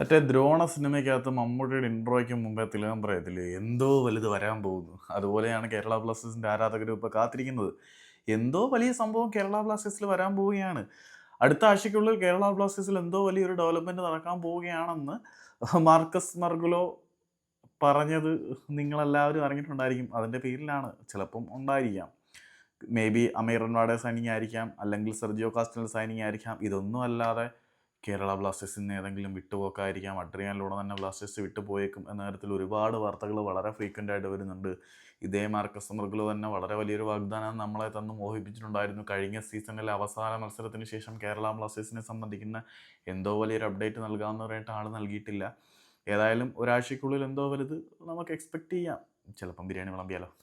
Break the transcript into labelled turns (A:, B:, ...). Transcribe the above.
A: മറ്റേ ദ്രോണ സിനിമയ്ക്കകത്ത് മമ്മൂട്ടിയുടെ ഇൻട്രോയ്ക്ക് മുമ്പേ തിലകം പറയത്തില്ലേ? എന്തോ വലുത് വരാൻ പോകുന്നു. അതുപോലെയാണ് കേരള ബ്ലാസ്റ്റേഴ്സിന്റെ ആരാധകരും ഇപ്പോൾ കാത്തിരിക്കുന്നത്. എന്തോ വലിയ സംഭവം കേരള ബ്ലാസ്റ്റേഴ്സിൽ വരാൻ പോവുകയാണ്. അടുത്ത ആഴ്ചയ്ക്കുള്ളിൽ കേരള ബ്ലാസ്റ്റേഴ്സിൽ എന്തോ വലിയൊരു ഡെവലപ്മെന്റ് നടക്കാൻ പോവുകയാണെന്ന് മാർക്കസ് മർഗുലോ പറഞ്ഞത് നിങ്ങളെല്ലാവരും അറിഞ്ഞിട്ടുണ്ടായിരിക്കും. അതിന്റെ പേരിലാണ് ചിലപ്പം ഉണ്ടായിരിക്കാം. മേ ബി അമീർ റൺവാടെ സൈനിങ് ആയിരിക്കാം അല്ലെങ്കിൽ സെർജിയോ കാസ്റ്റൽ സൈനിങ് ആയിരിക്കാം. ഇതൊന്നും അല്ലാതെ കേരള ബ്ലാസ്റ്റേഴ്സിൽ ഏതെങ്കിലും വിട്ടുപോക്കായിരിക്കാം. അഡ്രിയാനിലൂടെ തന്നെ ബ്ലാസ്റ്റേഴ്സ് വിട്ടുപോയേക്കും എന്ന തരത്തിൽ ഒരുപാട് വാർത്തകൾ വളരെ ഫ്രീക്വന്റ് ആയിട്ട് വരുന്നുണ്ട്. ഇതേ മാർക്കസ് മർഗുലോ തന്നെ വളരെ വലിയൊരു വാഗ്ദാനം നമ്മളെ തന്ന് മോഹിപ്പിച്ചിട്ടുണ്ടായിരുന്നു. കഴിഞ്ഞ സീസണിലെ അവസാന മത്സരത്തിന് ശേഷം കേരള ബ്ലാസ്റ്റേഴ്സിനെ സംബന്ധിക്കുന്ന എന്തോ വലിയൊരു അപ്ഡേറ്റ് നൽകാമെന്ന് പറഞ്ഞിട്ട് ആൾ നൽകിയിട്ടില്ല. ഏതായാലും ഒരാഴ്ചക്കുള്ളിൽ എന്തോ വലുത് നമുക്ക് എക്സ്പെക്റ്റ് ചെയ്യാം. ചിലപ്പം ബിരിയാണി വിളമ്പിയാലോ?